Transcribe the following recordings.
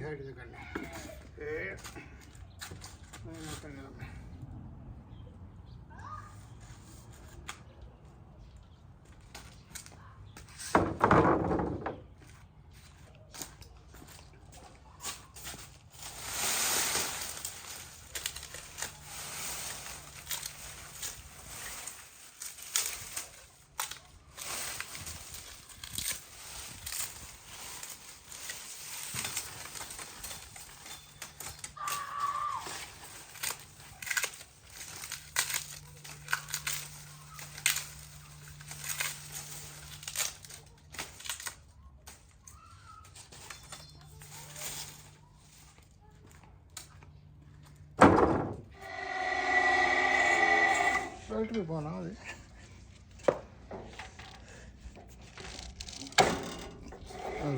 had belt ਵੀ ਪਾਉਣਾ ਉਹਦੇ।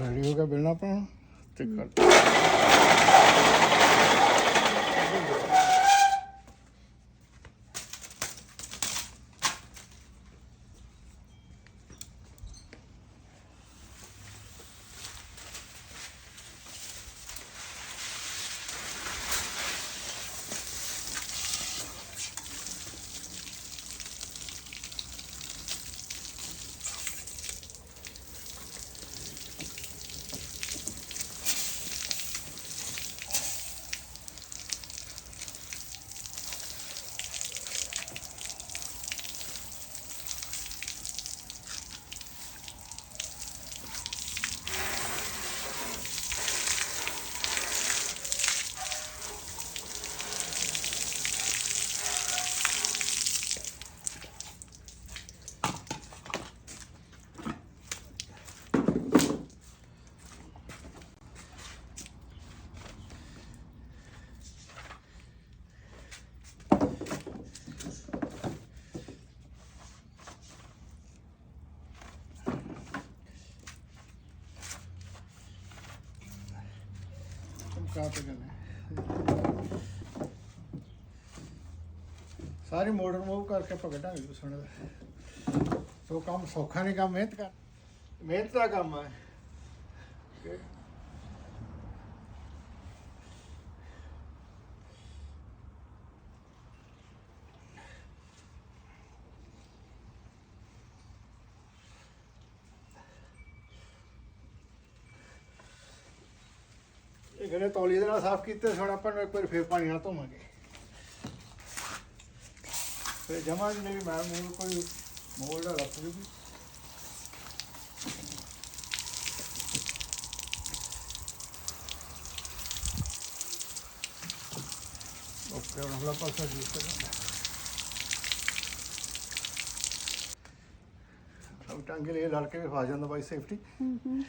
Ready ਹੋ ਗਿਆ ਬਿਲਣਾ ਆਪਣਾ ਤੇ ਕਰ ਚਮਕਾ ਤੇ ਸਾਰੀ ਮੋਟਰ ਮੂਵ ਕਰਕੇ ਪਕੜਾਂਗੇ ਕੱਢਾਂਗੇ ਦਾ। ਸੋ ਕੰਮ ਸੌਖਾ ਨਹੀਂ, ਕੰਮ ਮਿਹਨਤ ਕਰ। ਮਿਹਨਤ ਦਾ ਕੰਮ ਹੈ Okay? ਦੇ ਨਾਲ ਸਾਫ਼ ਕੀਤੇ, ਹੁਣ ਆਪਾਂ ਨੂੰ ਇੱਕ ਵਾਰ ਫੇਰ ਪਾਣੀ ਨਾਲ ਧੋਵਾਂਗੇ। ਫਿਰ ਜਮਾ ਜੀ ਵੀ ਮੈਂ ਮੂਲ ਕੋਈ ਮੋਲ ਦਾ ਰੱਖ ਜੂਗੀ ਓਕੇ, ਹੁਣ ਅਗਲਾ ਪਾਸਾ ਯੂਜ਼ ਕਰਾਂਗੇ ਟਾਂਗੇ ਲਈ ਲੜ ਕੇ ਵੀ ਫਸ ਜਾਂਦਾ ਬਾਈ ਸੇਫਟੀ ਹਾਂਜੀ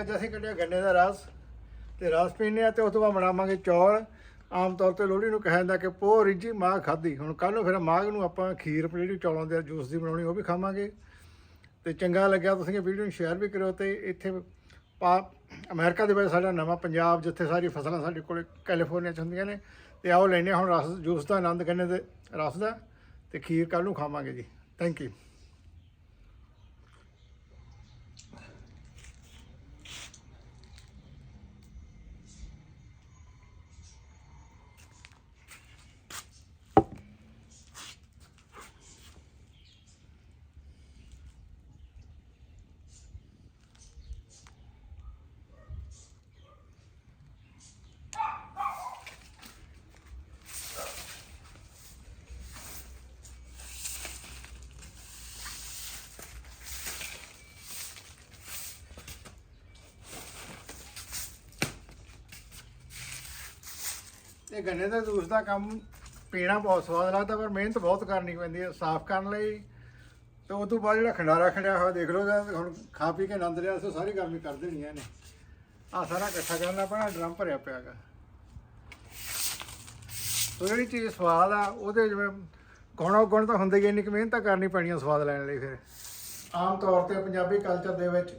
ਅੱਜ ਅਸੀਂ ਕੱਢਿਆ ਗੰਨੇ ਦਾ ਰਸ ਤੇ ਰਸ ਪੀਨੇ ਆ ਤੇ ਉਸ ਤੋਂ ਬਾਅਦ ਬਣਾਵਾਂਗੇ ਚੌਲ। ਆਮ ਤੌਰ ਤੇ ਲੋਹੜੀ ਨੂੰ ਕਿਹਾ ਜਾਂਦਾ ਕਿ ਪੋ ਰਿੱਝੀ ਮਾਂ ਖਾਧੀ। ਹੁਣ ਕੱਲ ਨੂੰ ਫਿਰ ਮਾਘ ਨੂੰ ਆਪਾਂ ਖੀਰ ਜਿਹੜੀ ਚੌਲਾਂ ਦੇ ਜੂਸ ਦੀ ਬਣਾਉਣੀ, ਉਹ ਵੀ ਖਾਵਾਂਗੇ। ਤੇ ਚੰਗਾ ਲੱਗਿਆ ਤੁਸੀਂ ਇਹ ਵੀਡੀਓ ਨੂੰ ਸ਼ੇਅਰ ਵੀ ਕਰਿਓ ਤੇ ਇੱਥੇ ਪਾ ਅਮਰੀਕਾ ਦੇ ਵਿੱਚ ਸਾਡਾ ਨਵਾਂ ਪੰਜਾਬ ਜਿੱਥੇ ਸਾਰੀ ਫਸਲਾਂ ਸਾਡੇ ਕੋਲ ਕੈਲੀਫੋਰਨੀਆ ਚ ਹੁੰਦੀਆਂ ਨੇ। ਤੇ ਆਓ ਲੈਨੇ ਹੁਣ ਰਸ, ਜੂਸ ਦਾ ਆਨੰਦ ਗੰਨੇ ਦੇ ਰਸ ਦਾ ਤੇ ਖੀਰ ਕੱਲ ਨੂੰ ਖਾਵਾਂਗੇ ਜੀ। ਥੈਂਕ ਯੂ ਇਹ ਗੰਨੇ ਦਾ ਜੂਸ ਦਾ ਕੰਮ ਪੀਣਾ ਬਹੁਤ ਸਵਾਦ ਲੱਗਦਾ, ਪਰ ਮਿਹਨਤ ਬਹੁਤ ਕਰਨੀ ਪੈਂਦੀ ਹੈ, ਸਾਫ਼ ਕਰਨ ਲਈ। ਤੇ ਉਸ ਤੋਂ ਬਾਅਦ ਜਿਹੜਾ ਖੰਡਾਰਾ ਖੰਡਿਆ ਹੋਇਆ ਦੇਖ ਲਓ ਜਾਂ ਹੁਣ ਖਾ ਪੀ ਕੇ ਆਨੰਦ ਲਿਆ ਸੋ ਸਾਰੀ ਗਰਮੀ ਕਰ ਦੇਣੀ ਇਹਨੇ। ਆ ਸਾਰਾ ਇਕੱਠਾ ਕਰਨਾ ਪੈਣਾ ਡਰਮ ਭਰਿਆ ਪਿਆਗਾ ਸੋ ਜਿਹੜੀ ਚੀਜ਼ ਸਵਾਦ ਆ, ਉਹਦੇ ਜਿਵੇਂ ਗੁਣ ਗੁਣ ਤਾਂ ਹੁੰਦੇ ਹੀ ਇੰਨੀ ਕੁ ਮਿਹਨਤ ਤਾਂ ਕਰਨੀ ਪੈਣੀ ਆ ਸਵਾਦ ਲੈਣ ਲਈ ਫਿਰ। ਆਮ ਤੌਰ ਤੇ ਪੰਜਾਬੀ ਕਲਚਰ ਦੇ ਵਿੱਚ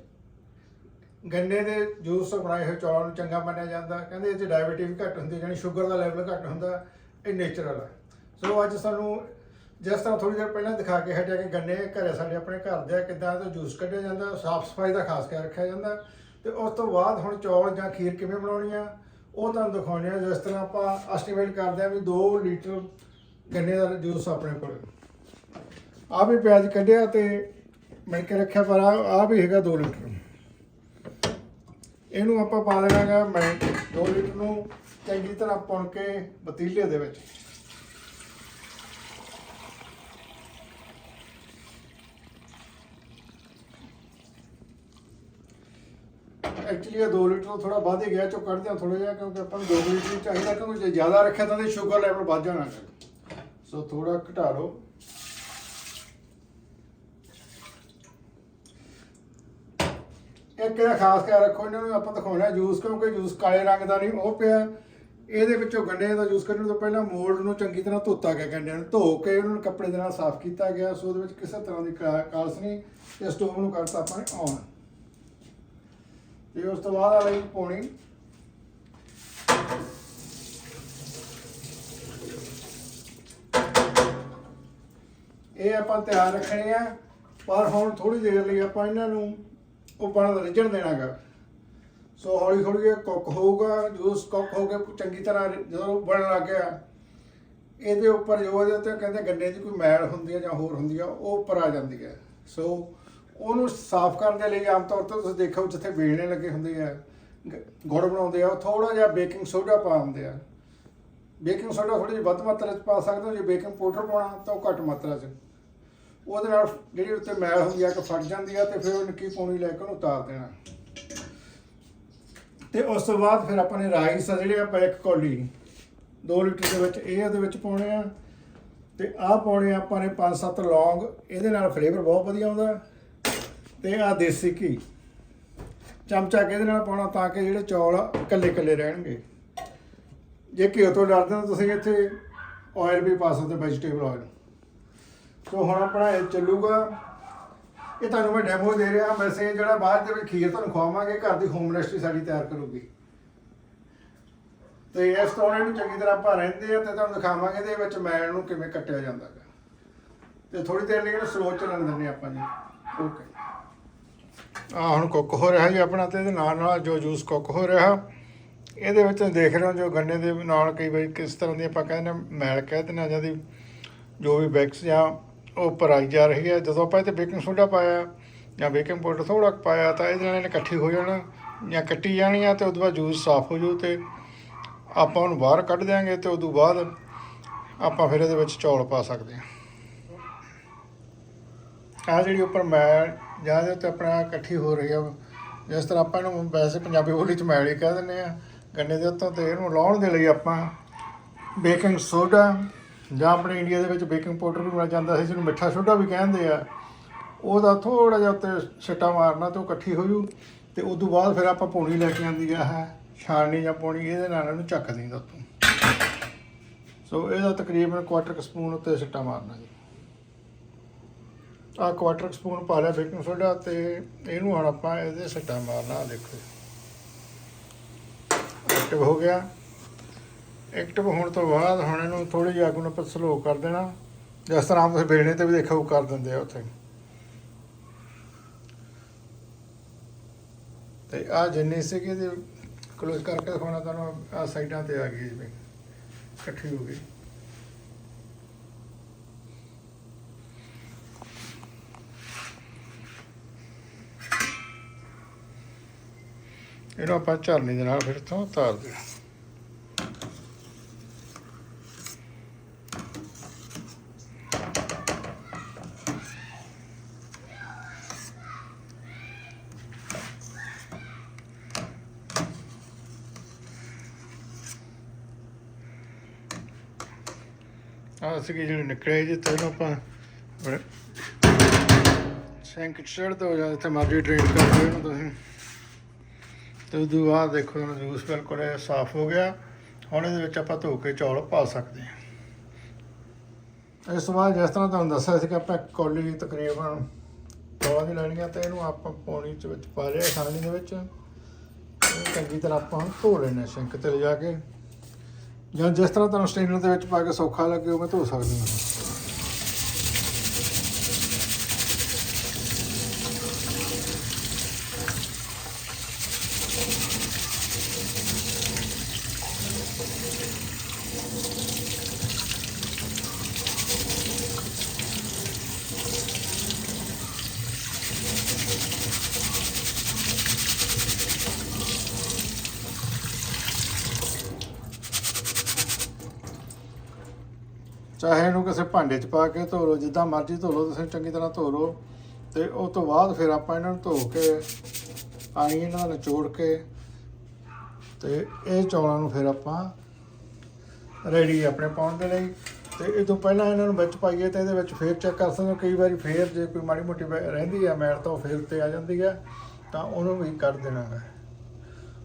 ਗੰਨੇ ਦੇ ਜੂਸ ਤੋਂ ਬਣਾਏ ਹੋਏ ਚੌਲਾਂ ਨੂੰ ਚੰਗਾ ਮੰਨਿਆ ਜਾਂਦਾ। ਕਹਿੰਦੇ ਇਹ 'ਚ ਡਾਇਬੀਟੀਜ਼ ਵੀ ਘੱਟ ਹੁੰਦੀ ਹੈ ਯਾਨੀ ਸ਼ੂਗਰ ਦਾ ਲੈਵਲ ਘੱਟ ਹੁੰਦਾ ਇਹ ਨੇਚਰਲ ਹੈ। ਸੋ ਅੱਜ ਸਾਨੂੰ ਜਿਸ ਤਰ੍ਹਾਂ ਥੋੜੀ ਦੇਰ ਪਹਿਲਾਂ ਦਿਖਾ ਕੇ ਹਟਿਆ ਕਿ ਗੰਨੇ ਘਰੇ ਸਾਡੇ ਆਪਣੇ ਘਰ ਦੇ ਆ, ਕਿੱਦਾਂ ਤੋਂ ਜੂਸ ਕੱਢਿਆ ਜਾਂਦਾ ਸਾਫ਼ ਸਫ਼ਾਈ ਦਾ ਖਾਸ ਖਿਆਲ ਰੱਖਿਆ ਜਾਂਦਾ। ਤੇ ਉਸ ਤੋਂ ਬਾਅਦ ਹੁਣ ਚੌਲ ਜਾਂ ਖੀਰ ਕਿਵੇਂ ਬਣਾਉਣੀ ਆ ਉਹ ਤੁਹਾਨੂੰ ਦਿਖਾਉਣੇ ਆ। ਜਿਸ ਤਰ੍ਹਾਂ ਆਪਾਂ ਐਸਟੀਮੇਟ ਕਰਦੇ ਆ ਵੀ 2 ਲੀਟਰ ਗੰਨੇ ਦਾ ਜੂਸ ਆਪਣੇ ਕੋਲ। ਆ ਵੀ ਪਿਆਜ਼ ਕੱਢਿਆ ਤੇ ਮਿਲ ਕੇ ਰੱਖਿਆ ਪਰ ਆ ਆ ਵੀ ਹੈਗਾ 2 ਲੀਟਰ। ਇਹਨੂੰ ਆਪਾਂ ਪਾ ਦੇਣਾਗਾ ਮੈਂ 2 ਲੀਟਰ ਨੂੰ ਚੰਗੀ ਤਰ੍ਹਾਂ ਪੁਣ ਕੇ ਪਤੀਲੇ ਦੇ ਵਿੱਚ। ਐਕਚੁਅਲੀ ਇਹ 2 ਲੀਟਰ ਥੋੜਾ ਵੱਧ ਹੀ ਗਿਆ ਚੋ ਕੱਢਦੇ ਆ ਥੋੜਾ ਜਿਹਾ ਕਿਉਂਕਿ ਆਪਾਂ ਨੂੰ 2 ਲੀਟਰ ਹੀ ਚਾਹੀਦਾ ਕਿਉਂਕਿ ਜੇ ਜ਼ਿਆਦਾ ਰੱਖਿਆ ਤਾਂ ਇਹਦੇ ਸ਼ੂਗਰ ਲੈਵਲ ਵੱਧ ਜਾਣਾ। ਸੋ ਥੋੜਾ ਘਟਾ ਲਓ। ਇੱਕ ਇਹਦਾ ਖਾਸ ਖਿਆਲ ਰੱਖੋ, ਇਹਨਾਂ ਨੂੰ ਆਪਾਂ ਦਿਖਾਉਣਾ ਜੂਸ, ਕਿਉਂਕਿ ਜੂਸ ਕਾਲੇ ਰੰਗ ਦਾ ਨਹੀਂ, ਉਹ ਪਿਆ। ਇਹਦੇ ਵਿੱਚੋਂ ਗੰਡੇ ਦਾ ਜੂਸ ਕੱਢਣ ਤੋਂ ਪਹਿਲਾਂ ਮੋਲਡ ਨੂੰ ਚੰਗੀ ਤਰ੍ਹਾਂ ਧੋਤਾ ਗਿਆ ਗੰਡਿਆਂ ਨੂੰ, ਧੋ ਕੇ ਉਹਨਾਂ ਨੂੰ ਕੱਪੜੇ ਦੇ ਨਾਲ ਸਾਫ਼ ਕੀਤਾ ਗਿਆ ਸੋ ਉਹਦੇ ਵਿੱਚ ਕਿਸੇ ਤਰ੍ਹਾਂ ਦੀ ਕਾਲਸ ਨਹੀਂ, ਤੇ ਸਟੋਵ ਨੂੰ ਕਰਤਾ ਆਪਾਂ ਨੇ ਔਨ ਤੇ ਉਸ ਤੋਂ ਬਾਅਦ ਆ ਲਈ ਪਾਉਣੀ ਇਹ ਆਪਾਂ ਤਿਆਰ ਰੱਖਣੇ ਆ, ਪਰ ਹੁਣ ਥੋੜੀ ਦੇਰ ਲਈ ਆਪਾਂ ਇਹਨਾਂ ਨੂੰ ਉਹ ਪਾਣਾ ਰਿੱਝਣ ਦੇਣਾਗਾ। ਸੋ ਹੌਲੀ ਹੌਲੀ ਇਹ ਕੁੱਕ ਹੋਊਗਾ ਜੂਸ ਕੁੱਕ ਹੋ ਕੇ ਚੰਗੀ ਤਰ੍ਹਾਂ ਜਦੋਂ ਬਣਨ ਲੱਗ ਗਿਆ, ਇਹਦੇ ਉੱਪਰ ਜੋ ਇਹਦੇ ਉੱਤੇ ਕਹਿੰਦੇ ਗੰਨੇ ਦੀ ਕੋਈ ਮੈਲ ਹੁੰਦੀ ਹੈ ਜਾਂ ਹੋਰ ਹੁੰਦੀ ਆ, ਉਹ ਉੱਪਰ ਆ ਜਾਂਦੀ ਹੈ ਸੋ ਉਹਨੂੰ ਸਾਫ਼ ਕਰਨ ਦੇ ਲਈ ਆਮ ਤੌਰ ਤੇ ਤੁਸੀਂ ਦੇਖੋ ਜਿੱਥੇ ਵੇਲਣੇ ਲੱਗੇ ਹੁੰਦੇ ਆ, ਗ- ਗੁੜ ਬਣਾਉਂਦੇ ਆ, ਉਹ ਥੋੜਾ ਜਿਹਾ ਬੇਕਿੰਗ ਸੋਡਾ ਪਾ ਦਿੰਦੇ ਆ। ਬੇਕਿੰਗ ਸੋਡਾ ਥੋੜੀ ਜਿਹੀ ਵੱਧ ਮਾਤਰਾ 'ਚ ਪਾ ਸਕਦੇ ਹੋ, ਜੇ ਬੇਕਿੰਗ ਪਾਊਡਰ ਪਾਉਣਾ ਤਾਂ ਉਹ ਘੱਟ ਮਾਤਰਾ 'ਚ। ਉਹਦੇ ਨਾਲ ਜਿਹੜੀ ਉੱਤੇ ਮੈਲ ਹੁੰਦੀ ਆ ਕਿ ਫਟ ਜਾਂਦੀ ਆ ਤੇ ਫਿਰ ਉਹ ਨਿੱਕੀ ਪੌਣੀ ਲੈ ਕੇ ਉਹਨੂੰ ਉਤਾਰ ਦੇਣਾ। ਤੇ ਉਸ ਤੋਂ ਬਾਅਦ ਫਿਰ ਆਪਾਂ ਨੇ ਰਾਈਸ ਆ ਜਿਹੜੇ ਆਪਾਂ ਇੱਕ ਕੌਲੀ 2 ਲੀਟਰ ਦੇ ਵਿੱਚ ਇਹ ਉਹਦੇ ਵਿੱਚ ਪਾਉਣੇ ਆ। ਤੇ ਆਹ ਪਾਉਣੇ ਆ ਆਪਾਂ ਨੇ 5-7 ਲੌਂਗ, ਇਹਦੇ ਨਾਲ ਫਲੇਵਰ ਬਹੁਤ ਵਧੀਆ ਆਉਂਦਾ। ਤੇ ਆ ਦੇਸੀ ਘੀ, ਚਮਚਾ ਕੇ ਇਹਦੇ ਨਾਲ ਪਾਉਣਾ ਤਾਂ ਕਿ ਜਿਹੜੇ ਚੌਲ ਆ, ਇਕੱਲੇ ਇਕੱਲੇ ਰਹਿਣਗੇ। ਜੇ ਘਿਓ ਤੋਂ ਡਰਦੇ ਹੋ ਤੁਸੀਂ ਇੱਥੇ ਆਇਲ ਵੀ ਪਾ ਸਕਦੇ ਵੈਜੀਟੇਬਲ ਆਇਲ ਸੋ ਹੁਣ ਆਪਣਾ ਇਹ ਚੱਲੂਗਾ। ਇਹ ਤੁਹਾਨੂੰ ਮੈਂ ਡੈਮੋ ਦੇ ਰਿਹਾ। ਵੈਸੇ ਜਿਹੜਾ ਬਾਅਦ ਦੇ ਵਿੱਚ ਖੀਰ ਤੁਹਾਨੂੰ ਖਵਾਵਾਂਗੇ, ਘਰ ਦੀ ਹੋਮ ਰੈਸਟਰੀ ਸਾਡੀ ਤਿਆਰ ਕਰੂਗੀ। ਤੇ ਇਸ ਤੋਂ ਇਹਨੂੰ ਚੰਗੀ ਤਰ੍ਹਾਂ ਆਪਾਂ ਰਹਿੰਦੇ ਆ ਤੇ ਤੁਹਾਨੂੰ ਦਿਖਾਵਾਂਗੇ ਇਹਦੇ ਵਿੱਚ ਮੈਲ ਨੂੰ ਕਿਵੇਂ ਕੱਟਿਆ ਜਾਂਦਾ ਹੈ ਤੇ ਥੋੜੀ ਦੇਰ ਲਈ ਇਹਨੂੰ ਸਲੋ ਚੱਲਣ ਦਿੰਦੇ ਆਪਾਂ ਜੀ। ਓਕੇ ਆ ਹੁਣ ਕੁੱਕ ਹੋ ਰਿਹਾ ਜੀ ਆਪਣਾ ਤੇ ਇਹਦੇ ਨਾਲ ਨਾਲ ਜੋ ਜੂਸ ਕੁੱਕ ਹੋ ਰਿਹਾ। ਇਹਦੇ ਵਿੱਚ ਦੇਖ ਰਹੇ ਹੋ ਜੋ ਗੰਨੇ ਦੇ ਨਾਲ ਕਈ ਵਾਰੀ ਕਿਸ ਤਰ੍ਹਾਂ ਦੀ ਆਪਾਂ ਕਹਿੰਦੇ ਨੇ ਮੈਲ ਕਹਿ ਦਿੰਦੇ ਹਾਂ ਜਾਂਦੀ ਜੋ ਵੀ ਬੈਕਸ ਜਾਂ ਉਹ ਉੱਪਰ ਆਈ ਜਾ ਰਹੀ ਹੈ। ਜਦੋਂ ਆਪਾਂ ਇੱਥੇ ਬੇਕਿੰਗ ਸੋਡਾ ਪਾਇਆ ਜਾਂ ਬੇਕਿੰਗ ਪਾਊਡਰ ਥੋੜਾ ਪਾਇਆ ਤਾਂ ਇਹਦੇ ਨਾਲ ਇਹਨੇ ਇਕੱਠੀ ਹੋ ਜਾਣਾ ਜਾਂ ਕੱਟੀ ਜਾਣੀ ਆ ਤੇ ਉਦੋਂ ਬਾਅਦ ਜੂਸ ਸਾਫ਼ ਹੋ ਜੂ ਤੇ ਆਪਾਂ ਉਹਨੂੰ ਬਾਹਰ ਕੱਢ ਦਿਆਂਗੇ ਤੇ ਉਦੋਂ ਬਾਅਦ ਆਪਾਂ ਫਿਰ ਇਹਦੇ ਵਿੱਚ ਚੌਲ ਪਾ ਸਕਦੇ ਹਾਂ। ਆ ਜਿਹੜੀ ਉੱਪਰ ਮੈਲ ਜਾਂ ਇਹਦੇ ਉੱਤੇ ਆਪਣਾ ਇਕੱਠੀ ਹੋ ਰਹੀ ਆ, ਜਿਸ ਤਰ੍ਹਾਂ ਆਪਾਂ ਇਹਨੂੰ ਵੈਸੇ ਪੰਜਾਬੀ ਬੋਲੀ ਚ ਮੈਲ ਹੀ ਕਹਿ ਦਿੰਦੇ ਆ ਗੰਨੇ ਦੇ ਉੱਤੋਂ ਤੇ ਇਹਨੂੰ ਲਾਉਣ ਦੇ ਲਈ ਆਪਾਂ ਬੇਕਿੰਗ ਸੋਡਾ ਜਾਂ ਆਪਣੇ ਇੰਡੀਆ ਦੇ ਵਿੱਚ ਬੇਕਿੰਗ ਪਾਊਡਰ ਵੀ ਮਿਲ ਜਾਂਦਾ ਸੀ, ਜਿਹਨੂੰ ਮਿੱਠਾ ਸੋਡਾ ਵੀ ਕਹਿੰਦੇ ਆ, ਉਹਦਾ ਥੋੜਾ ਜਿਹਾ ਉੱਤੇ ਛਿੱਟਾ ਮਾਰਨਾ ਤੇ ਉਹ ਇਕੱਠੀ ਹੋ ਜੂ ਤੇ ਉਸ ਤੋਂ ਬਾਅਦ ਫਿਰ ਆਪਾਂ ਪੌਣੀ ਲੈ ਕੇ ਆਂਦੀ ਆ, ਹੈ, ਛਾਣਨੀ ਜਾਂ ਪੌਣੀ, ਇਹਦੇ ਨਾਲ ਇਹਨੂੰ ਚੱਕ ਦਿੰਦਾ ਤੂੰ ਸੋ ਇਹਦਾ ਤਕਰੀਬਨ ਕੁਆਟਰ ਕੁ ਸਪੂਨ ਉੱਤੇ ਸਿੱਟਾ ਮਾਰਨਾ ਜੀ। ਆ ਕੁਆਟਰ ਸਪੂਨ ਪਾ ਲਿਆ ਬੇਕਿੰਗ ਸੋਡਾ ਤੇ ਇਹਨੂੰ ਹੁਣ ਆਪਾਂ ਇਹਦੇ ਸਿੱਟਾ ਮਾਰਨਾ ਦੇਖੋ ਐਕਟਿਵ ਹੋ ਗਿਆ। ਐਕਟਿਵ ਹੋਣ ਤੋਂ ਬਾਅਦ ਹੁਣ ਇਹਨੂੰ ਥੋੜੀ ਜਿਹੀ ਅੱਗ ਨੂੰ ਆਪਾਂ ਸਲੋ ਕਰ ਦੇਣਾ। ਜਿਸ ਤਰ੍ਹਾਂ ਤੁਸੀਂ ਵੇਲਣੇ ਤੇ ਵੀ ਦੇਖੋ ਉਹ ਕਰ ਦਿੰਦੇ ਆ ਉੱਥੇ। ਤੇ ਆ ਜਿੰਨੀ ਸੀਗੀ ਤੇ ਕਲੋਜ਼ ਕਰਕੇ ਦਿਖਾਉਣਾ ਤੁਹਾਨੂੰ ਆ ਸਾਈਡਾਂ ਤੇ ਆ ਗਈ ਜਿਵੇਂ ਇਕੱਠੀ ਹੋ ਗਈ। ਇਹਨੂੰ ਆਪਾਂ ਝਰਨੀ ਦੇ ਨਾਲ ਫਿਰ ਤੋਂ ਉਤਾਰ ਦੇ ਆ ਸੀਗੇ ਜਿਹੜੇ ਨਿਕਲੇ ਜੀ ਤੇ ਇਹਨੂੰ ਆਪਾਂ ਸੈਂਕ ਚੜ ਦੋ ਜਾਂ ਇੱਥੇ ਮਰਜ਼ੀ ਡਰੇਨ ਕਰ ਦਿਓ ਇਹਨੂੰ ਤੁਸੀਂ। ਤੇ ਉਦੋਂ ਬਾਅਦ ਦੇਖੋ ਹੁਣ ਜੂਸ ਬਿਲਕੁਲ ਸਾਫ਼ ਹੋ ਗਿਆ। ਹੁਣ ਇਹਦੇ ਵਿੱਚ ਆਪਾਂ ਧੋ ਕੇ ਚੌਲ ਪਾ ਸਕਦੇ ਹਾਂ। ਇਸ ਤੋਂ ਬਾਅਦ ਜਿਸ ਤਰ੍ਹਾਂ ਤੁਹਾਨੂੰ ਦੱਸਿਆ ਸੀ ਕਿ ਆਪਾਂ ਇੱਕ ਕੌਲੀ ਤਕਰੀਬਨ ਚੌਲਾਂ ਦੀ ਲੈਣੀਆਂ ਆ ਤੇ ਇਹਨੂੰ ਆਪਾਂ ਪਾਣੀ ਚ ਵਿੱਚ ਪਾ ਲਿਆ ਖਾਣੀ ਦੇ ਵਿੱਚ। ਚੰਗੀ ਤਰ੍ਹਾਂ ਆਪਾਂ ਹੁਣ ਧੋ ਲੈਣਾ ਸਿੰਕ ਤੇ ਲਿਜਾ ਕੇ। ਜਾਂ ਜਿਸ ਤਰ੍ਹਾਂ ਤੁਹਾਨੂੰ ਸਟੇਨਰ ਦੇ ਵਿੱਚ ਪਾ ਕੇ ਸੌਖਾ ਲੱਗੇ ਉਵੇਂ ਧੋ ਸਕਦੇ ਹੋ। ਚਾਹੇ ਇਹਨੂੰ ਕਿਸੇ ਭਾਂਡੇ 'ਚ ਪਾ ਕੇ ਧੋ ਲਓ ਜਿੱਦਾਂ ਮਰਜ਼ੀ ਧੋ ਲਓ ਤੁਸੀਂ ਚੰਗੀ ਤਰ੍ਹਾਂ ਧੋ ਲਓ ਤੇ ਉਸ ਤੋਂ ਬਾਅਦ ਫਿਰ ਆਪਾਂ ਇਹਨਾਂ ਨੂੰ ਧੋ ਕੇ ਪਾਣੀ ਇਹਨਾਂ ਦਾ ਨਿਚੋੜ ਕੇ ਤੇ ਇਹ ਚੌਲਾਂ ਨੂੰ ਫਿਰ ਆਪਾਂ ਰੈਡੀ ਆਪਣੇ ਪਾਉਣ ਦੇ ਲਈ ਤੇ ਇਹ ਤੋਂ ਪਹਿਲਾਂ ਇਹਨਾਂ ਨੂੰ ਵਿੱਚ ਪਾਈਏ ਤਾਂ ਇਹਦੇ ਵਿੱਚ ਫੇਰ ਚੈੱਕ ਕਰ ਸਕਦੇ ਹੋ, ਕਈ ਵਾਰੀ ਫੇਰ ਜੇ ਕੋਈ ਮਾੜੀ ਮੋਟੀ ਵੈ- ਰਹਿੰਦੀ ਆ ਮੈਲ ਤਾਂ ਉਹ ਫੇਰ ਤੇ ਆ ਜਾਂਦੀ ਹੈ ਤਾਂ ਉਹਨੂੰ ਵੀ ਕਰ ਦੇਣਾ ਹੈ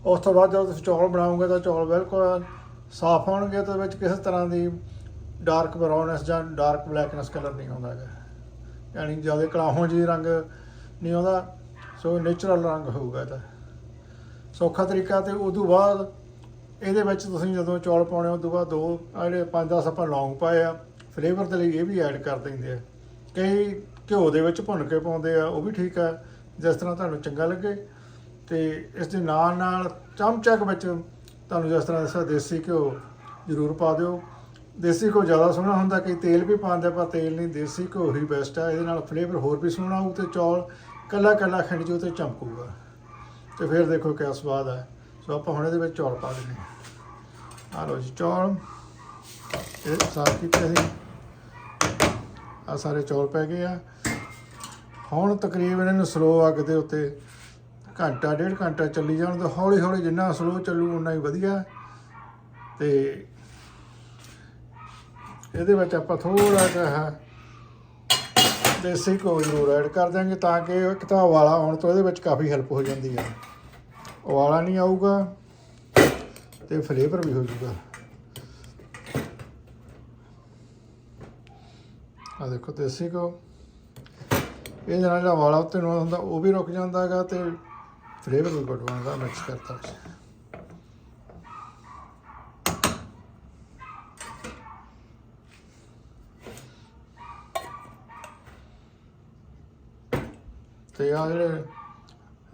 ਉਸ ਤੋਂ ਬਾਅਦ ਜਦੋਂ ਤੁਸੀਂ ਚੌਲ ਬਣਾਓਗੇ ਤਾਂ ਚੌਲ ਬਿਲਕੁਲ ਸਾਫ਼ ਹੋਣਗੇ ਤੇ ਵਿੱਚ ਕਿਸੇ ਤਰ੍ਹਾਂ ਦੀ ਡਾਰਕ ਬਰਾਊਨੈਸ ਜਾਂ ਡਾਰਕ ਬਲੈਕਨੈਸ ਕਲਰ ਨਹੀਂ ਆਉਂਦਾ ਹੈਗਾ। ਯਾਨੀ ਜ਼ਿਆਦਾ ਕਲਾਹੋਂ ਜੀ ਰੰਗ ਨਹੀਂ ਆਉਂਦਾ, ਸੋ ਨੇਚਰਲ ਰੰਗ ਹੋਊਗਾ ਇਹਦਾ ਸੌਖਾ ਤਰੀਕਾ ਤੇ ਤੋਂ ਬਾਅਦ ਇਹਦੇ ਵਿੱਚ ਤੁਸੀਂ ਜਦੋਂ ਚੌਲ ਪਾਉਣੇ, ਉਦੋਂ ਬਾਅਦ ਦੋ ਜਿਹੜੇ 5-10 ਆਪਾਂ ਲੌਂਗ ਪਾਏ ਆ, ਫਲੇਵਰ ਦੇ ਲਈ ਇਹ ਵੀ ਐਡ ਕਰ ਦਿੰਦੇ ਆ। ਕਈ ਘਿਓ ਦੇ ਵਿੱਚ ਭੁੰਨ ਕੇ ਪਾਉਂਦੇ ਆ, ਉਹ ਵੀ ਠੀਕ ਆ, ਜਿਸ ਤਰ੍ਹਾਂ ਤੁਹਾਨੂੰ ਚੰਗਾ ਲੱਗੇ। ਤੇ ਇਸ ਦੇ ਨਾਲ ਨਾਲ ਚਮਚਕ ਵਿੱਚ ਤੁਹਾਨੂੰ ਜਿਸ ਤਰ੍ਹਾਂ ਦੱਸਿਆ ਦੇਸੀ ਘਿਓ ਜ਼ਰੂਰ ਪਾ ਦਿਓ। ਦੇਸੀ ਘਿਓ ਜ਼ਿਆਦਾ ਸੋਹਣਾ ਹੁੰਦਾ ਕਿ ਤੇਲ ਵੀ ਪਾਉਂਦੇ ਪਰ ਤੇਲ ਨਹੀਂ, ਦੇਸੀ ਘਿਓ ਹੀ ਬੈਸਟ ਆ। ਇਹਦੇ ਨਾਲ ਫਲੇਵਰ ਹੋਰ ਵੀ ਸੋਹਣਾ ਆਊ ਤੇ ਚੌਲ ਕੱਲਾ ਕੱਲਾ ਖੰਡ ਜੋ ਤੇ ਚਮਕੂਗਾ। ਤੇ ਫਿਰ ਦੇਖੋ ਕਿਆ ਸਵਾਦ ਹੈ ਸੋ ਆਪਾਂ ਹੁਣ ਇਹਦੇ ਵਿੱਚ ਚੌਲ ਪਾ ਦਿੰਦੇ ਹਾਂ। ਆ ਲਓ ਜੀ ਚੌਲ। ਇਹ ਸਾਫ਼ ਕੀਤੇ ਸੀ। ਆ ਸਾਰੇ ਚੌਲ ਪੈ ਗਏ ਆ। ਹੁਣ ਤਕਰੀਬਨ ਇਹਨੂੰ ਸਲੋ ਅੱਗ ਦੇ ਉੱਤੇ ਘੰਟਾ, ਡੇਢ ਘੰਟਾ ਚੱਲੀ ਜਾਣ ਤਾਂ ਹੌਲੀ ਹੌਲੀ ਜਿੰਨਾ ਸਲੋ ਚੱਲੂ ਉਨਾ ਹੀ ਵਧੀਆ। ਤੇ ਇਹਦੇ ਵਿੱਚ ਆਪਾਂ ਥੋੜਾ ਜਿਹਾ ਦੇਸੀ ਘਿਓ ਜ਼ਰੂਰ ਐਡ ਕਰ ਦਿਆਂਗੇ ਤਾਂ ਕਿ ਇੱਕ ਤਾਂ ਉਬਾਲਾ ਆਉਣ ਤੋਂ ਇਹਦੇ ਵਿੱਚ ਕਾਫੀ ਹੈਲਪ ਹੋ ਜਾਂਦੀ ਹੈ ਉਬਾਲਾ ਨਹੀਂ ਆਊਗਾ ਤੇ ਫਲੇਵਰ ਵੀ ਹੋ ਜਾਊਗਾ। ਆ ਦੇਖੋ ਦੇਸੀ ਘਿਓ ਇਹਦੇ ਨਾਲ ਜਿਹੜਾ ਵਾਲਾ ਉੱਤੇ ਨੂੰ ਹੁੰਦਾ ਉਹ ਵੀ ਰੁਕ ਜਾਂਦਾ ਹੈਗਾ ਤੇ ਫਲੇਵਰ ਵੀ ਗੁੱਡ ਮਿਕਸ ਕਰਤਾ। ਤੇ ਆ ਜਿਹੜੇ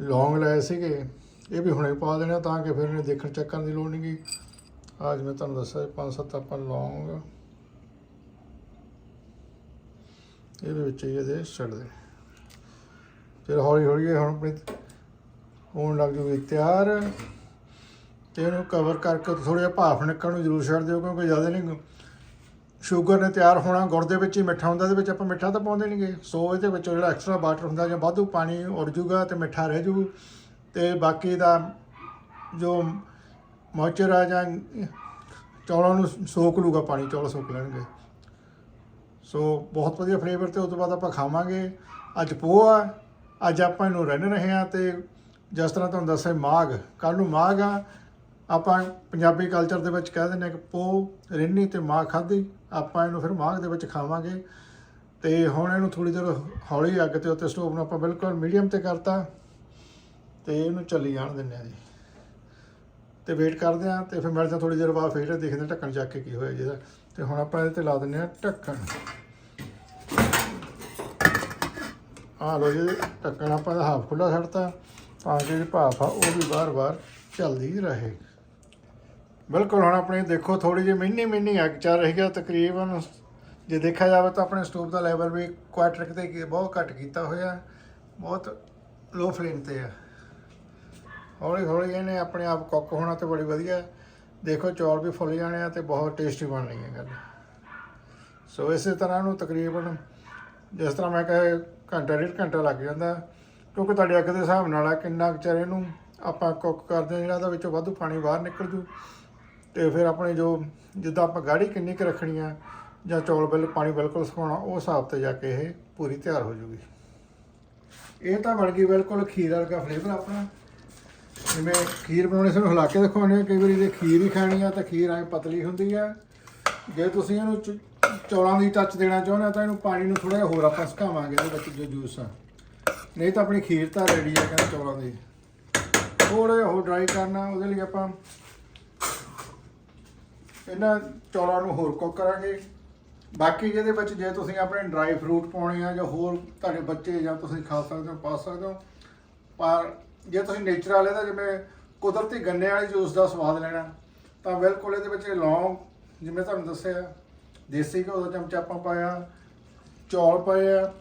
ਲੌਂਗ ਲਏ ਸੀਗੇ, ਇਹ ਵੀ ਹੁਣੇ ਪਾ ਦੇਣੇ ਆ ਤਾਂ ਕਿ ਫਿਰ ਇਹਨੇ ਦੇਖਣ ਚੈੱਕ ਕਰਨ ਦੀ ਲੋੜ ਨਹੀਂ ਗੀ। ਅੱਜ ਮੈਂ ਤੁਹਾਨੂੰ ਦੱਸਿਆ, ਪੰਜ ਸੱਤ ਆਪਾਂ ਲੌਂਗ ਇਹਦੇ ਵਿੱਚ ਹੀ ਇਹਦੇ ਛੱਡ ਦੇ। ਫਿਰ ਹੌਲੀ ਹੌਲੀ ਹੁਣ ਆਪਣੀ ਹੋਣ ਲੱਗ ਜੂਗੀ ਤਿਆਰ ਤੇ ਇਹਨੂੰ ਕਵਰ ਕਰਕੇ ਥੋੜਾ ਜਿਹਾ ਭਾਫ ਨਿਕਲਣ ਨੂੰ ਜ਼ਰੂਰ ਛੱਡ ਦਿਓ ਕਿਉਂਕਿ ਜ਼ਿਆਦਾ ਨਹੀਂ ਸ਼ੂਗਰ ਨੇ ਤਿਆਰ ਹੋਣਾ, ਗੁੜ ਦੇ ਵਿੱਚ ਹੀ ਮਿੱਠਾ ਹੁੰਦਾ ਇਹਦੇ ਵਿੱਚ ਆਪਾਂ ਮਿੱਠਾ ਤਾਂ ਪਾਉਂਦੇ ਨਹੀਂਗੇ ਸੋ ਇਹਦੇ ਵਿੱਚ ਜਿਹੜਾ ਐਕਸਟਰਾ ਵਾਟਰ ਹੁੰਦਾ, ਜਾਂ ਵਾਧੂ ਪਾਣੀ ਉੜ ਜੂਗਾ ਤੇ ਮਿੱਠਾ ਰਹਿ ਜੂ। ਤੇ ਬਾਕੀ ਦਾ ਜੋ ਮੋਇਸਚਰ ਆ ਜਾਂ ਚੌਲਾਂ ਨੂੰ ਸੋਕ ਲੂਗਾ ਪਾਣੀ, ਚੌਲ ਸੋਕ ਲੈਣਗੇ। ਸੋ ਬਹੁਤ ਵਧੀਆ ਫਲੇਵਰ ਤੇ ਉਸ ਤੋਂ ਬਾਅਦ ਆਪਾਂ ਖਾਵਾਂਗੇ। ਅੱਜ ਪੋਹ ਆ, ਅੱਜ ਆਪਾਂ ਇਹਨੂੰ ਰਹਿਣ ਰਹੇ ਆ ਤੇ ਜਿਸ ਤਰ੍ਹਾਂ ਤੁਹਾਨੂੰ ਦੱਸਿਆ, ਮਾਘ। ਕੱਲ ਨੂੰ ਮਾਘ ਆ ਆਪਾਂ ਪੰਜਾਬੀ ਕਲਚਰ ਦੇ ਵਿੱਚ ਕਹਿ ਦਿੰਦੇ ਹਾਂ ਕਿ ਪੋ ਰਿੰਨੀ ਤੇ ਮਾਂ ਖਾਧੀ, ਆਪਾਂ ਇਹਨੂੰ ਫਿਰ ਮਾਘ ਦੇ ਵਿੱਚ ਖਾਵਾਂਗੇ। ਤੇ ਹੁਣ ਇਹਨੂੰ ਥੋੜੀ ਦੇਰ ਹੌਲੀ ਅੱਗ ਤੇ ਉੱਤੇ ਸਟੋਵ ਨੂੰ ਆਪਾਂ ਬਿਲਕੁਲ ਮੀਡੀਅਮ ਤੇ ਕਰਤਾ। ਤੇ ਇਹਨੂੰ ਚੱਲੀ ਜਾਣ ਦਿੰਦੇ ਆ ਜੀ। ਤੇ ਵੇਟ ਕਰਦੇ ਆ ਤੇ ਫਿਰ ਮਿਲਦੇ ਥੋੜੀ ਦੇਰ ਬਾਅਦ ਫਿਰ ਦੇਖਦੇ ਹਾਂ ਢੱਕਣ ਚੱਕ ਕੇ ਕੀ ਹੋਇਆ ਜਿਹਦਾ ਤੇ ਹੁਣ ਆਪਾਂ ਇਹਦੇ ਤੇ ਲਾ ਦਿੰਦੇ ਆ ਢੱਕਣ। ਆ ਲੋ ਜੀ, ਢੱਕਣ ਆਪਾਂ ਦਾ ਹਾਫ ਖੁੱਲਾ ਛੱਡਤਾ ਤਾਂ ਕਿ ਜਿਹੜੀ ਭਾਫ ਆ, ਉਹ ਵੀ ਬਾਰ-ਬਾਰ ਚੱਲਦੀ ਰਹੇ। ਬਿਲਕੁਲ, ਹੁਣ ਆਪਣੇ ਦੇਖੋ ਥੋੜੀ ਜਿਹੀ ਮਿੰਨੀ ਮਿੰਨੀ ਅੱਗ ਚੱਲ ਰਹੀ ਹੈ ਤਕਰੀਬਨ ਜੇ ਦੇਖਿਆ ਜਾਵੇ ਤਾਂ ਆਪਣੇ ਸਟੋਵ ਦਾ ਲੈਵਲ ਵੀ ਕੁਆਟਰਿਕ ਤੇ ਬਹੁਤ ਘੱਟ ਕੀਤਾ ਹੋਇਆ, ਬਹੁਤ ਲੋ ਫਲੇਮ ਤੇ ਆ। ਹੌਲੀ ਹੌਲੀ ਇਹਨੇ ਆਪਣੇ ਆਪ ਕੁੱਕ ਹੋਣਾ ਤੇ ਬੜੀ ਵਧੀਆ। ਦੇਖੋ, ਚੌਲ ਵੀ ਫੁੱਲ ਜਾਣੇ ਆ ਤੇ ਬਹੁਤ ਟੇਸਟੀ ਬਣ ਰਹੀ ਹੈ ਗੱਲ। ਸੋ ਇਸੇ ਤਰ੍ਹਾਂ ਇਹਨੂੰ ਤਕਰੀਬਨ ਜਿਸ ਤਰ੍ਹਾਂ ਮੈਂ ਕਹੇ, ਘੰਟਾ ਡੇਢ ਘੰਟਾ ਲੱਗ ਜਾਂਦਾ। ਕਿਉਂਕਿ ਤੁਹਾਡੇ ਅੱਗ ਦੇ ਹਿਸਾਬ ਨਾਲ ਆ, ਕਿੰਨਾ ਕੁ ਚਿਰ ਇਹਨੂੰ ਆਪਾਂ ਕੁੱਕ ਕਰਦੇ ਹਾਂ ਜਿਹੜਾ ਇਹਦਾ ਵਿੱਚੋਂ ਵਾਧੂ ਪਾਣੀ ਬਾਹਰ ਨਿਕਲ ਜੂ। ਤੇ ਫਿਰ ਆਪਣੇ ਜੋ ਜਿੱਦਾਂ ਆਪਾਂ ਗਾੜੀ ਕਿੰਨੀ ਕੁ ਰੱਖਣੀ ਆ ਜਾਂ ਚੌਲ ਬਿਲ ਪਾਣੀ ਬਿਲਕੁਲ ਸੁਕਾਉਣਾ, ਉਹ ਹਿਸਾਬ ਤੇ ਜਾ ਕੇ ਇਹ ਪੂਰੀ ਤਿਆਰ ਹੋ ਜੂਗੀ। ਇਹ ਤਾਂ ਬਣ ਗਈ ਬਿਲਕੁਲ ਖੀਰ ਵਰਗਾ ਫਲੇਵਰ ਆਪਣਾ। ਜਿਵੇਂ ਖੀਰ ਬਣਾਉਣੀ ਸਾਨੂੰ ਹਿਲਾ ਕੇ ਦਿਖਾਉਣੀ ਆ ਕਈ ਵਾਰੀ ਜੇ ਖੀਰ ਹੀ ਖਾਣੀ ਆ ਤਾਂ ਖੀਰ ਐ ਪਤਲੀ ਹੁੰਦੀ ਆ। ਜੇ ਤੁਸੀਂ ਇਹਨੂੰ ਚ- ਚੌਲਾਂ ਦੀ ਟੱਚ ਦੇਣਾ ਚਾਹੁੰਦੇ ਹੋ ਤਾਂ ਇਹਨੂੰ ਪਾਣੀ ਨੂੰ ਥੋੜਾ ਜਿਹਾ ਹੋਰ ਆਪਾਂ ਸੁਕਾਵਾਂਗੇ, ਇਹਦੇ ਵਿੱਚ ਜੋ ਜੂਸ ਆ। ਨਹੀਂ ਤਾਂ ਆਪਣੀ ਖੀਰ ਤਾਂ ਰੈਡੀ ਆ ਕਹਿੰਦੇ ਚੌਲਾਂ ਦੀ। ਥੋੜਾ ਜਿਹਾ ਹੋਰ ਡਰਾਈ ਕਰਨਾ, ਉਹਦੇ ਲਈ ਆਪਾਂ ਇਹਨਾਂ ਚੌਲਾਂ ਨੂੰ ਹੋਰ ਕੁੱਕ ਕਰਾਂਗੇ। ਬਾਕੀ ਜਿਹਦੇ ਵਿੱਚ ਜੇ ਤੁਸੀਂ ਆਪਣੇ ਡਰਾਈ ਫਰੂਟ ਪਾਉਣੇ ਆ ਜਾਂ ਹੋਰ ਤੁਹਾਡੇ ਬੱਚੇ ਜਾਂ ਤੁਸੀਂ ਖਾ ਸਕਦੇ ਹੋ, ਪਾ ਸਕਦੇ ਹੋ। ਪਰ ਜੇ ਤੁਸੀਂ ਨੇਚਰ ਵਾਲੇ ਦਾ ਜਿਵੇਂ ਕੁਦਰਤੀ ਗੰਨੇ ਵਾਲੇ ਜੂਸ ਦਾ ਸਵਾਦ ਲੈਣਾ, ਤਾਂ ਬਿਲਕੁਲ ਇਹਦੇ ਵਿੱਚ ਲੌਂਗ, ਜਿਵੇਂ ਤੁਹਾਨੂੰ ਦੱਸਿਆ, ਦੇਸੀ ਘਿਓ ਦਾ ਚਮਚਾ ਆਪਾਂ ਪਾਇਆ, ਚੌਲ ਪਏ ਆ।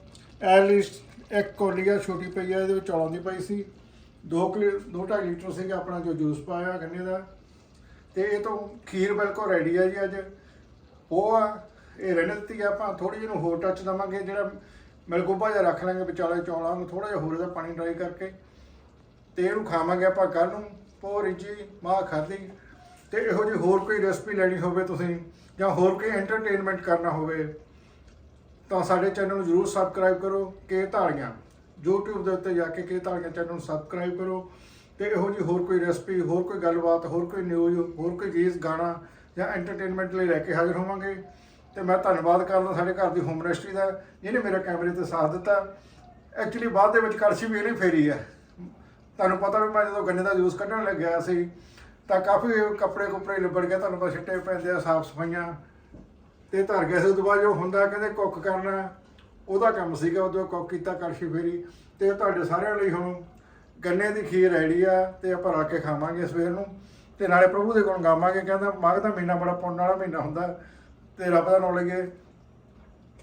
ਐਟਲੀਸਟ ਇੱਕ ਕੋਲੀ ਛੋਟੀ ਪਈ ਆ, ਇਹਦੇ ਵਿੱਚ ਚੌਲਾਂ ਦੀ ਪਈ ਸੀ। 2 ਕਿਲੋ 2.5 ਲੀਟਰ ਸੀਗਾ ਆਪਣਾ ਜੋ ਜੂਸ ਪਾਇਆ ਗੰਨੇ ਦਾ। ਤੇ ਇਹ ਤੋਂ ਖੀਰ ਬਿਲਕੁਲ ਰੈਡੀ ਆ ਜੀ ਅੱਜ। ਉਹ ਆ, ਇਹ ਰਹਿਣ ਦਿੱਤੀ ਆ ਆਪਾਂ ਥੋੜੀ ਜਿਹੀ ਨੂੰ ਹੋਰ ਟੱਚ ਦਵਾਂਗੇ, ਜਿਹੜਾ ਮਿਲਗੋਬਾ ਜਿਹਾ ਰੱਖ ਲਾਂਗੇ ਵਿਚਾਲੇ ਚੌਲਾਂ ਨੂੰ ਥੋੜਾ ਜਿਹਾ ਹੋਰ ਦਾ ਪਾਣੀ ਡਰਾਈ ਕਰਕੇ। ਤੇ ਇਹਨੂੰ ਖਾਵਾਂਗੇ ਆਪਾਂ ਕੱਲ ਨੂੰ, ਪੋਰੀ ਜੀ, ਮਾਂ ਖਾਦੀ ਤੇ ਇਹੋ ਜਿਹੀ ਹੋਰ ਕੋਈ ਰੈਸਪੀ ਲੈਣੀ ਹੋਵੇ ਤੁਸੀਂ, ਜਾਂ ਹੋਰ ਕੋਈ ਐਂਟਰਟੇਨਮੈਂਟ ਕਰਨਾ ਹੋਵੇ, ਤਾਂ ਸਾਡੇ ਚੈਨਲ ਨੂੰ ਜਰੂਰ ਸਬਸਕ੍ਰਾਈਬ ਕਰੋ, ਕੇ ਧਾਲੀਆਂ YouTube ਦੇ ਉੱਤੇ ਜਾ ਕੇ ਕੇ ਧਾਲੀਆਂ ਚੈਨਲ ਨੂੰ ਸਬਸਕ੍ਰਾਈਬ ਕਰੋ। ਤੇ ਇਹੋ ਜਿਹੀ ਹੋਰ ਕੋਈ ਰੈਸਪੀ ਹੋਰ ਕੋਈ ਗੱਲਬਾਤ, ਹੋਰ ਕੋਈ ਨਿਊਜ਼ ਹੋਰ ਕੋਈ ਚੀਜ਼, ਗਾਣਾ ਜਾਂ ਐਂਟਰਟੇਨਮੈਂਟ ਲਈ ਲੈ ਕੇ ਹਾਜ਼ਰ ਹੋਵਾਂਗੇ। ਤੇ ਮੈਂ ਧੰਨਵਾਦ ਕਰਦਾ ਸਾਡੇ ਘਰ ਦੀ ਹੋਮ ਮਿਨਿਸਟਰੀ ਦਾ, ਜਿਹਨੇ ਮੇਰੇ ਕੈਮਰੇ ਤੇ ਸਾਥ ਦਿੱਤਾ। ਐਕਚੁਅਲੀ ਬਾਅਦ ਦੇ ਵਿੱਚ ਕਰਸ਼ੀ ਵੀ ਇਹਨੇ ਫੇਰੀ ਹੈ ਤੁਹਾਨੂੰ ਪਤਾ ਵੀ ਮੈਂ ਜਦੋਂ ਗੰਨੇ ਦਾ ਜੂਸ ਕੱਢਣ ਲੱਗਿਆ ਸੀ, ਤਾਂ ਕਾਫੀ ਕੱਪੜੇ ਕੁਪੜੇ ਲਿਬੜ ਗਏ, ਤੁਹਾਨੂੰ ਪਤਾ ਛਿੱਟੇ ਪੈਂਦੇ ਆ, ਸਾਫ਼ ਸਫਾਈਆਂ। ਤੇ ਧਰ ਗਏ ਸੀ ਉਸ ਤੋਂ ਬਾਅਦ ਜੋ ਹੁੰਦਾ ਕਹਿੰਦੇ ਕੁੱਕ ਕਰਨਾ, ਉਹਦਾ ਕੰਮ ਸੀਗਾ, ਉਦੋਂ ਕੁੱਕ ਕੀਤਾ ਕਰਸ਼ੀ ਫੇਰੀ। ਤੇ ਤੁਹਾਡੇ ਸਾਰਿਆਂ ਲਈ ਹੁਣ ਗੰਨੇ ਦੀ ਖੀਰ ਰੈਡੀ ਆ, ਤੇ ਆਪਾਂ ਰੱਖ ਕੇ ਖਾਵਾਂਗੇ ਸਵੇਰ ਨੂੰ। ਤੇ ਨਾਲੇ ਪ੍ਰਭੂ ਦੇ ਗੁਣ ਗਾਵਾਂਗੇ, ਕਹਿੰਦਾ ਮਾਘ ਦਾ ਮਹੀਨਾ ਬੜਾ ਪੁੰਨ ਵਾਲਾ ਮਹੀਨਾ ਹੁੰਦਾ, ਤੇ ਰੱਬ ਦਾ ਨਾਮ ਲਈਏ।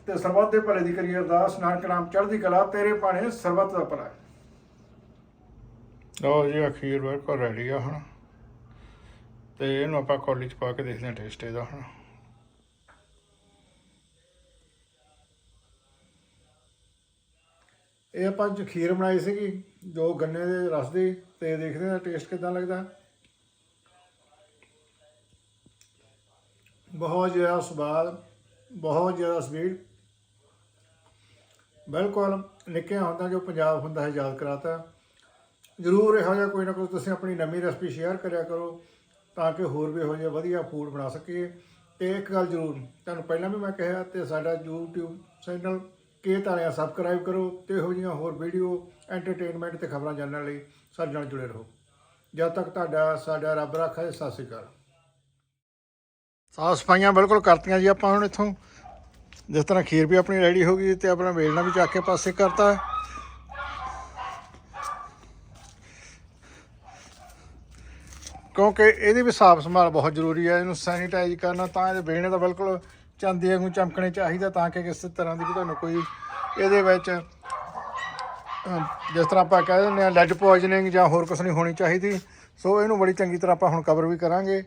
ਤੇ ਸਰਬੱਤ ਦੇ ਭਲੇ ਦੀ ਕਰੀ ਅਰਦਾਸ, ਨਾਨਕ ਨਾਮ ਚੜ੍ਹਦੀ ਕਲਾ, ਤੇਰੇ ਭਾਣੇ ਸਰਬੱਤ ਦਾ ਭਲਾ ਲਓ ਜੀ ਅਖੀਰ ਬਿਲਕੁਲ ਰੈਡੀ ਆ ਹੁਣ। ਤੇ ਇਹਨੂੰ ਆਪਾਂ ਕੋਲੀ ਚ ਪਾ ਕੇ ਦੇਖਦੇ ਹਾਂ ਟੇਸਟ ਇਹਦਾ ਹੁਣ। ਇਹ ਆਪਾਂ ਅੱਜ ਖੀਰ ਬਣਾਈ ਸੀਗੀ, ਜੋ ਗੰਨੇ ਦੇ ਰਸ ਦੀ, ਤੇ ਦੇਖਦੇ ਹਾਂ ਟੇਸਟ ਕਿਦਾਂ ਲੱਗਦਾ। ਬਹੁਤ ਜ਼ਿਆਦਾ ਸਵਾਦ, ਬਹੁਤ ਜ਼ਿਆਦਾ ਸਵੀਟ ਬਿਲਕੁਲ ਨਿੱਕਿਆ ਹੁੰਦਾ ਜੋ ਪੰਜਾਬ ਹੁੰਦਾ ਹੈ, ਯਾਦ ਕਰਾਤਾ। ਜ਼ਰੂਰ ਇਹੋ ਜਿਹਾ ਕੋਈ ਨਾ ਕੋਈ ਤੁਸੀਂ ਆਪਣੀ ਨਵੀਂ ਰੈਸਪੀ ਸ਼ੇਅਰ ਕਰਿਆ ਕਰੋ, ਤਾਂ ਕਿ ਹੋਰ ਵੀ ਇਹੋ ਜਿਹਾ ਵਧੀਆ ਫੂਡ ਬਣਾ ਸਕੀਏ। ਤੇ ਇੱਕ ਗੱਲ ਜ਼ਰੂਰ, ਤੁਹਾਨੂੰ ਪਹਿਲਾਂ ਵੀ ਮੈਂ ਕਿਹਾ ਤੇ ਸਾਡਾ YouTube ਚੈਨਲ ਕੇ ਤਾਲਿਆ ਸਬਸਕ੍ਰਾਈਬ ਕਰੋ ਤੇ ਇਹੋ ਜਿਹੀਆਂ ਹੋਰ ਵੀਡੀਓ ਐਂਟਰਟੇਨਮੈਂਟ ਤੇ ਖਬਰਾਂ ਜਾਣਨ ਲਈ ਸਾਡੇ ਨਾਲ ਜੁੜੇ ਰਹੋ। ਜਦ ਤੱਕ ਤੁਹਾਡਾ, ਸਾਡਾ ਰੱਬ ਰੱਖੇ, ਸਤਿ ਸ਼੍ਰੀ ਅਕਾਲ। ਸਾਫ਼ ਸਫਾਈਆਂ ਬਿਲਕੁਲ ਕਰਤੀਆਂ ਜੀ ਆਪਾਂ ਹੁਣ ਇੱਥੋਂ। ਜਿਸ ਤਰ੍ਹਾਂ ਖੀਰ ਵੀ ਆਪਣੀ ਰੈਡੀ ਹੋ ਗਈ ਤੇ ਆਪਣਾ ਵੇਲਣਾ ਵੀ ਚੱਕ ਕੇ ਪਾਸੇ ਕਰਤਾ। ਕਿਉਂਕਿ ਇਹਦੀ ਵੀ ਸਾਫ਼ ਸੰਭਾਲ ਬਹੁਤ ਜ਼ਰੂਰੀ ਹੈ, ਇਹਨੂੰ ਸੈਨੀਟਾਈਜ਼ ਕਰਨਾ ਤਾਂ ਇਹਦੇ ਵੇਲਣੇ ਦਾ ਬਿਲਕੁਲ ਚਾਂਦੀ ਵਾਂਗੂ ਚਮਕਣੇ ਚਾਹੀਦਾ ਤਾਂ ਕਿ ਕਿਸੇ ਤਰ੍ਹਾਂ ਦੀ ਵੀ ਤੁਹਾਨੂੰ ਕੋਈ ਇਹਦੇ ਵਿੱਚ ਜਿਸ ਤਰ੍ਹਾਂ ਆਪਾਂ ਕਹਿ ਦਿੰਦੇ ਆ ਲੈਡ ਪੋਇਜ਼ਨਿੰਗ ਜਾਂ ਹੋਰ ਕੁਝ ਨਹੀਂ ਹੋਣੀ ਚਾਹੀਦੀ। ਸੋ ਇਹਨੂੰ ਬੜੀ ਚੰਗੀ ਤਰ੍ਹਾਂ ਆਪਾਂ ਹੁਣ ਕਵਰ ਵੀ ਕਰਾਂਗੇ।